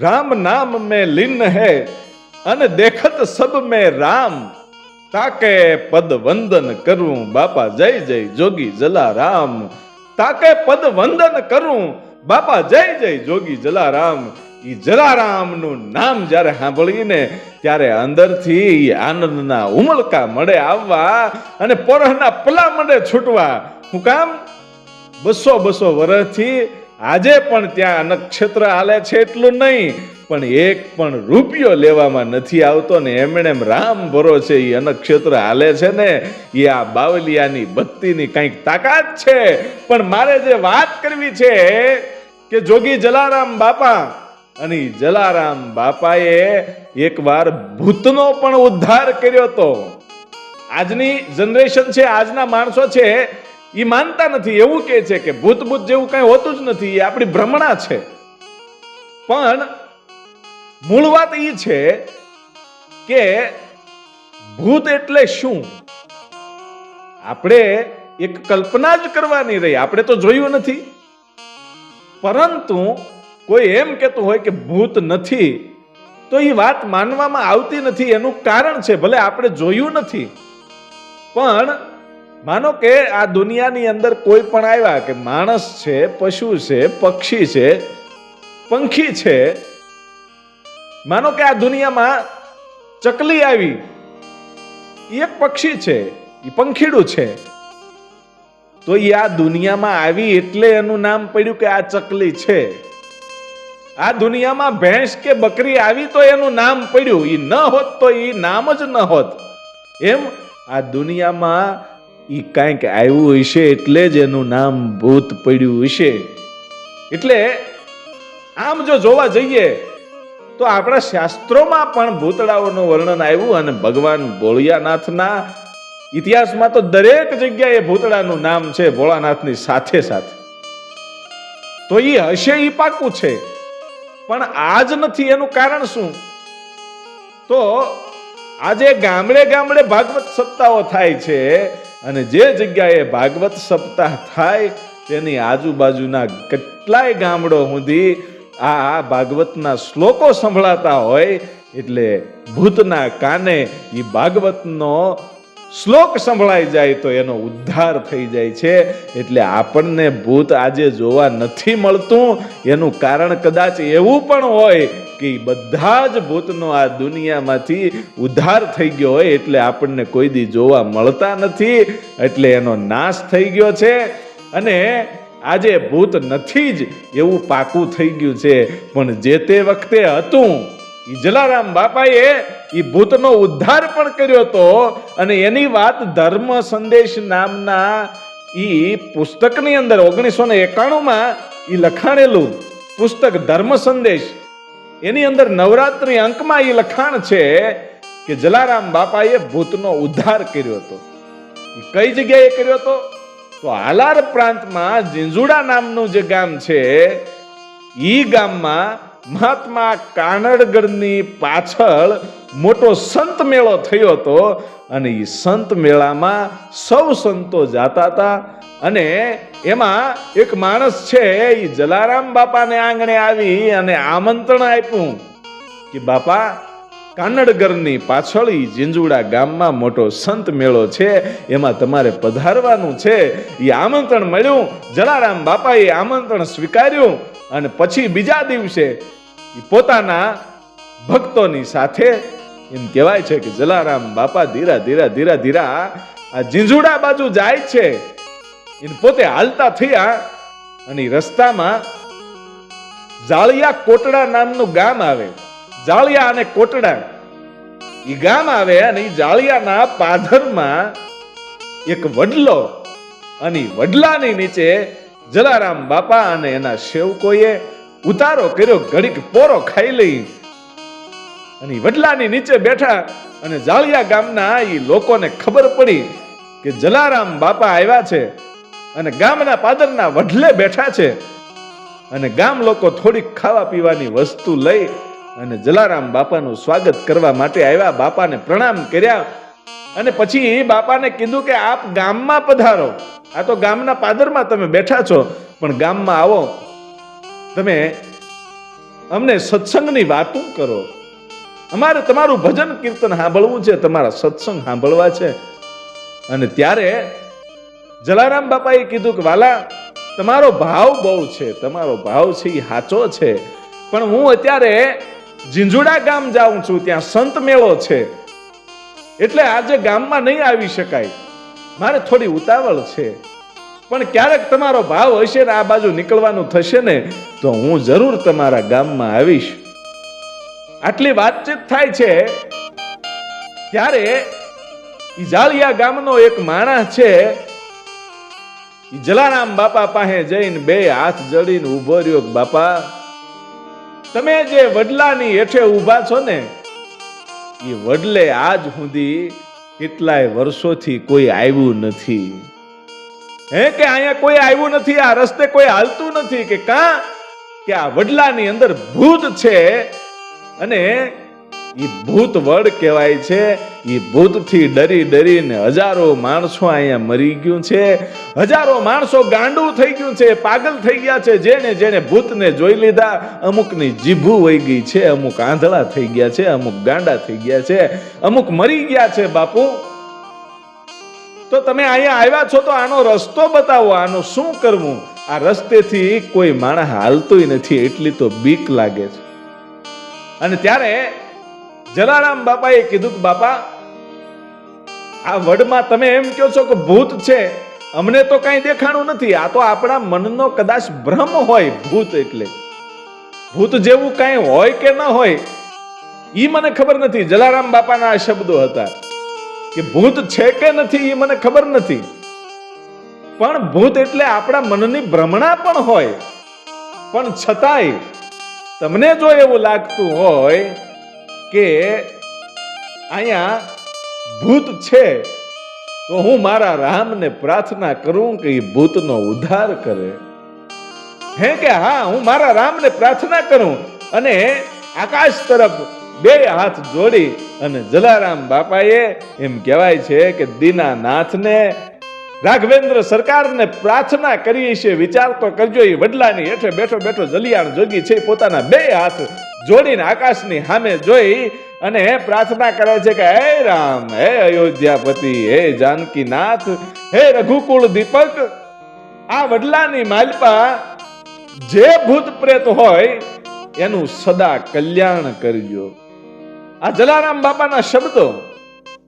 રામ નામ મેં લીન હૈ અને દેખત સબ મેં રામ. તાકે પદ વંદન કરું બાપા જય જય જોગી જલારામ. તાકે પદ વંદન કરું બાપા જય જય જોગી જલારામ. ઈ જલારામનું નામ જ્યારે સાંભળીને ત્યારે અંદરથી આનંદના ઉમળકા મળે આવવા અને પરહના પલા મળે છૂટવા. હું કામ? બસો બસો વર્ષથી આજે પણ ત્યાં નક્ષત્ર હાલે છે એટલું નહીં, પણ એક પણ રૂપિયો લેવામાં નથી આવતો ને એમણે એમ રામ ભરો છે એ અનક્ષેત્ર હાલે છે ને એ આ બાવલિયાની બત્તીની કંઈક તાકાત છે. પણ મારે જે વાત કરવી છે કે જોગી જલારામ બાપા, અને જલારામ બાપાએ એકવાર ભૂતનો પણ ઉદ્ધાર કર્યો તો. આજની જનરેશન છે, આજના માણસો છે એ માનતા નથી, એવું કહે છે કે ભૂત ભૂત જેવું કઈ હોતું જ નથી, એ આપણી ભ્રમણા છે. પણ મૂળ વાત એ છે કે ભૂત એટલે શું? આપણે એક કલ્પના જ કરવાની રહી, આપણે તો જોયું નથી. પરંતુ કોઈ એમ કહેતું હોય કે ભૂત નથી, તો એ વાત માનવામાં આવતી નથી, એનું કારણ છે, ભલે આપણે જોયું નથી. પણ માનો કે આ દુનિયાની અંદર કોઈ પણ આવ્યા કે માણસ છે, પશુ છે, પક્ષી છે, પંખી છે, માનો કે આ દુનિયામાં ચકલી આવી એ એક પક્ષી છે એ પંખીડું છે. તો એ આ દુનિયામાં આવી એટલે એનું નામ પડ્યું કે આ ચકલી છે. આ દુનિયામાં ભેંસ કે બકરી આવી તો એનું નામ પડ્યું. એ ન હોત તો એ નામ જ ન હોત. એમ આ દુનિયામાં એ કાંઈક આવ્યું હશે એટલે જ એનું નામ ભૂત પડ્યું હશે. એટલે આમ જો જોવા જઈએ, તો આપણા શાસ્ત્રોમાં પણ ભૂતળાઓનું વર્ણન આવ્યું અને ભગવાન ભોળિયાનાથના ઇતિહાસમાં તો દરેક જગ્યાએ ભૂતળાનું નામ છે ભોળાનાથની સાથે સાથે. તો એ હશે એ પાકું છે. પણ આજ નથી, એનું કારણ શું? તો આજે ગામડે ગામડે ભાગવત સત્તાઓ થાય છે અને જે જગ્યાએ ભાગવત સપ્તાહ થાય તેની આજુબાજુના કેટલાય ગામડો સુધી આ ભાગવતના શ્લોકો સંભળાતા હોય એટલે ભૂતના કાને એ ભાગવતનો શ્લોક સંભળાઈ જાય તો એનો ઉદ્ધાર થઈ જાય છે. એટલે આપણને ભૂત આજે જોવા નથી મળતું. એનું કારણ કદાચ એવું પણ હોય કે બધા જ ભૂતનો આ દુનિયામાંથી ઉદ્ધાર થઈ ગયો હોય એટલે આપણને કોઈ દી જોવા મળતા નથી, એટલે એનો નાશ થઈ ગયો છે. અને આજે ભૂત નથી જ એવું પાકું થઈ ગયું છે. પણ જે તે વખતે હતું જલારામ બાપાએ એ ભૂતનો ઉદ્ધાર પણ કર્યો હતો અને એની વાત ધર્મ સંદેશ નામના ઈ પુસ્તકની અંદર ઓગણીસો ને એકાણુંમાં એ લખાણેલું, પુસ્તક ધર્મ સંદેશ. એની અંદર નવરાત્રી અંકમાં એ લખાણ છે કે જલારામ બાપાએ ભૂતનો ઉદ્ધાર કર્યો હતો. કઈ જગ્યાએ કર્યો હતો? તો હાલાર પ્રાંતમાં ઝીંઝુડા નામનું જે ગામ છે, ઈ ગામમાં મહાત્મા કાનડગઢની પાછળ મોટો સંત મેળો થયો હતો અને એ સંત મેળામાં સૌ સંતો જાતા હતા. અને એમાં એક માણસ છે એ જલારામ બાપાને આંગણે આવી અને આમંત્રણ આપ્યું કે, બાપા, કાનડગરની પાછળ જીંજુડા ગામમાં મોટો સંત મેળો છે, એમાં તમારે પધારવાનું છે. એ આમંત્રણ મળ્યું, જલારામ બાપાએ આમંત્રણ સ્વીકાર્યું અને પછી બીજા દિવસે પોતાના ભક્તોની સાથે એમ કહેવાય છે કે, જલારામ બાપા ધીરા ધીરા ધીરા ધીરા આ જીંજુડા બાજુ જાય છે. એને પોતે હાલતા થયા અને રસ્તામાં જાળિયા કોટડા નામનું ગામ આવે. જાળિયા અને કોટડા. એ ગામ આવે અને જાળિયાના પાધરમાં એક વડલો અને વડલાની નીચે જલારામ બાપા અને એના સેવકોએ ઉતારો કર્યો, ઘડીક પોરો ખાઈ લઈ. અને વડલાની નીચે બેઠા અને જાળિયા ગામના એ લોકોને ખબર પડી કે જલારામ બાપા આવ્યા છે. અને ગામના પાદરના વઢલે બેઠા છે. અને ગામ લોકો થોડીક ખાવા પીવાની વસ્તુ લઈ અને જલારામ બાપાનું સ્વાગત કરવા માટે આવ્યા. બાપાને પ્રણામ કર્યા અને પછી બાપાને કીધું કે આપ ગામમાં પધારો. આ તો ગામના પાદરમાં તમે બેઠા છો, પણ ગામમાં આવો. તમે અમને સત્સંગની વાતો કરો. અમારે તમારું ભજન કીર્તન સાંભળવું છે, તમારા સત્સંગ સાંભળવા છે. અને ત્યારે જલારામ બાપાએ કીધું કે, વાલા, તમારો ભાવ બહુ છે, તમારો ભાવ છે એ સાચો છે. પણ હું અત્યારે ઝીંઝુડા ગામ જાઉં છું, ત્યાં સંત મેળો છે. એટલે આજે ગામમાં નહીં આવી શકાય. મારે થોડી ઉતાવળ છે. પણ ક્યારેક તમારો ભાવ હશે ને આ બાજુ નીકળવાનું થશે ને, તો હું જરૂર તમારા ગામમાં આવીશ. આટલી વાતચીત થાય છે. ત્યારે ઈજાળિયા ગામનો એક માણસ છે જલારામ બાપા પાસે જઈને બે હાથ જડીને ઊભો રહ્યો બાપા, તમે જે વડલાની હેઠે ઊભા છો ને એ વડલે આજ સુધી કેટલાય વર્ષોથી કોઈ આવ્યું નથી. હે કે અહીંયા કોઈ આવ્યું નથી, આ રસ્તે કોઈ હાલતું નથી કે કા? કે આ વડલાની અંદર ભૂત છે અને એ ભૂત વડ કહેવાય છે. એ ભૂતથી ડરી ડરીને હજારો માણસો અહીંયા મરી ગયું છે. હજારો માણસો ગાંડું થઈ ગયું છે, પાગલ થઈ ગયા છે. જેને જેને ભૂતને જોઈ લીધા, અમુકની જીભું વહી ગઈ છે, અમુક આંધળા થઈ ગયા છે, અમુક ગાંડા થઈ ગયા છે, અમુક મરી ગયા છે, બાપુ. તો તમે અહીંયા આવ્યા છો તો આનો રસ્તો બતાવો, આનું શું કરવું? આ રસ્તેથી કોઈ માણસ હાલતોય નથી, એટલી તો બીક લાગે છે. અને ત્યારે જલારામ બાપાએ કીધું કે, બાપા, આ વડમાં તમે એમ કહો છો કે ભૂત છે, અમને તો કાંઈ દેખાણું નથી. આ તો આપણા મનનો કદાચ ભ્રમ હોય ભૂત એટલે. ભૂત જેવું કાંઈ હોય કે ન હોય, ઈ મને ખબર નથી. જલારામ બાપાના આ શબ્દો હતા કે ભૂત છે કે નથી એ મને ખબર નથી. પણ ભૂત એટલે આપણા મનની ભ્રમણા પણ હોય. પણ છતાંય, તમને જો એવું લાગતું હોય કે અહીંયા ભૂત છે, તો હું મારા રામને પ્રાર્થના કરું કે એ ભૂતનો ઉદ્ધાર કરે. હે કે હા, હું મારા રામને પ્રાર્થના કરું અને આકાશ તરફ બે હાથ જોડી અને જલારામ બાપાએ એમ કહેવાય છે કે દીનાનાથને, રાઘવેન્દ્ર સરકારને પ્રાર્થના કરી છે, વિચાર તો કરજો, એ વડલાની હેઠે બેઠો બેઠો જલિયાણ જોગી છે પોતાના બે હાથ જોડીને આકાશની સામે જોઈ અને પ્રાર્થના કરે છે કે, હે રામ, હે અયોધ્યાપતિ, હે જાનકીનાથ, હે રઘુકુળ દીપક, આ વડલાની માલપા જે ભૂત પ્રેત હોય એનું સદા કલ્યાણ કરજો. આ જલારામ બાપાના શબ્દો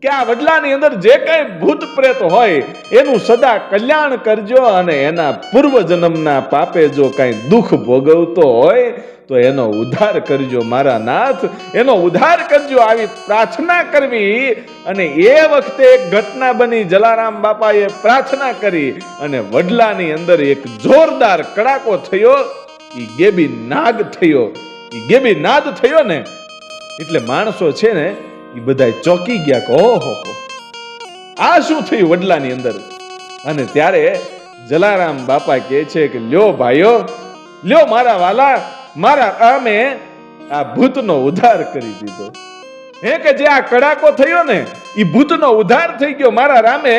કે આ વડલાની અંદર જે કઈ ભૂત પ્રેત હોય એનું સદા કલ્યાણ કરજો અને એના પૂર્વ જન્મના પાપે જો કઈ દુઃખ ભોગવતો હોય તો એનો ઉદ્ધાર કરજો, મારા નાથ. એનો ઉદ્ધાર કરજો, આવી પ્રાર્થના કરવી. અને એ વખતે એક ઘટના બની, જલારામ બાપાએ પ્રાર્થના કરી અને વડલાની અંદર એક જોરદાર કડાકો થયો. એ ગેબી નાગ થયો. એ ગેબી નાદ થયો ને, એટલે માણસો છે ને એ બધા ચોકી ગયા કે, ઓહો આ શું થયું વડલાની અંદર? અને ત્યારે જલારામ બાપા કહે છે કે, લ્યો ભાઈઓ, લ્યો મારા વાલા મારા આમે આ ભૂતનો ઉદ્ધાર કરી દીધો. હે કે જે આ કડાકો થયો ને એ ભૂતનો ઉદ્ધાર થઈ ગયો, મારા રામે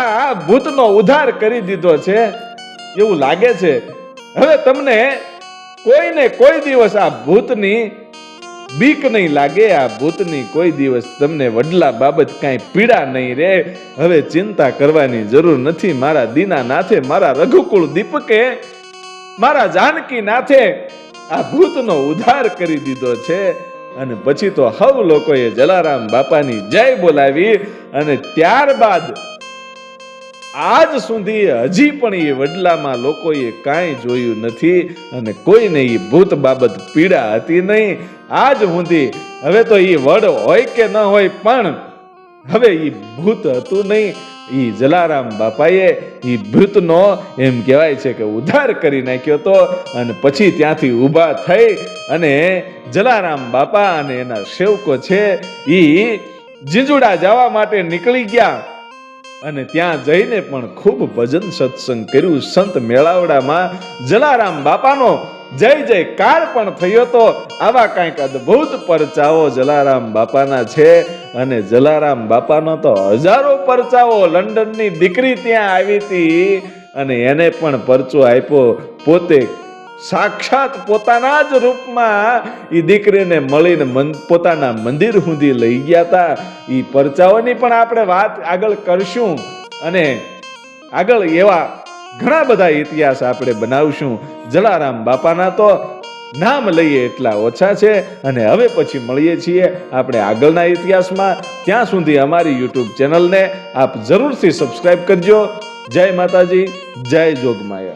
આ ભૂતનો ઉદ્ધાર કરી દીધો છે. એવું લાગે છે. હવે તમને કોઈને કોઈ દિવસ આ ભૂતની બીક નહીં લાગે, આ ભૂતની કોઈ દિવસ તમને વડલા બાબત કાંઈ પીડા નહીં રે હવે ચિંતા કરવાની જરૂર નથી. મારા દીના નાથે મારા રઘુકુળ દીપકે, મારા જાનકી નાથે આ ભૂતનો ઉદ્ધાર કરી દીધો છે અને પછી તો હવ લોકોએ જલારામ બાપાની જય બોલાવી અને ત્યારબાદ આજ સુધી હજી પણ એ વડલામાં લોકોએ કાંઈ જોયું નથી અને કોઈને એ ભૂત બાબત પીડા હતી નહીં. આજ સુધી હવે તો એ વડ હોય કે ન હોય પણ હવે એ ભૂત હતું નહીં. ઈ જલારામ બાપાએ ઈ ભૂતનો એમ કહેવાય છે કે ઉદ્ધાર કરી નાખ્યો હતો અને પછી ત્યાંથી ઊભા થઈ અને જલારામ બાપા અને એના સેવકો છે એ જીંજુડા જવા માટે નીકળી ગયા. અને ત્યાં જઈને પણ ખૂબ ભજન સત્સંગ કર્યું. સંત મેળાવડામાં જલારામ બાપાનો જય જયકાર પણ થયો તો આવા કાંઈક અદ્ભુત પરચાઓ જલારામ બાપાના છે. અને જલારામ બાપાનો તો હજારો પરચાઓ લંડનની દીકરી ત્યાં આવી હતી. અને એને પણ પરચો આપ્યો. પોતે સાક્ષાત પોતાના જ રૂપમાં એ દીકરીને મળીને પોતાના મંદિર સુધી લઈ ગયા હતા એ પરચાઓની પણ આપણે વાત આગળ કરશું. અને આગળ એવા ઘણા બધા ઇતિહાસ આપણે બનાવશું. જલારામ બાપાના તો નામ લઈએ એટલા ઓછા છે અને હવે પછી મળીએ છીએ આપણે આગળના ઇતિહાસમાં. ત્યાં સુધી અમારી યુટ્યુબ ચેનલને આપ જરૂરથી સબસ્ક્રાઈબ કરજો. જય માતાજી, જય જોગમાયા.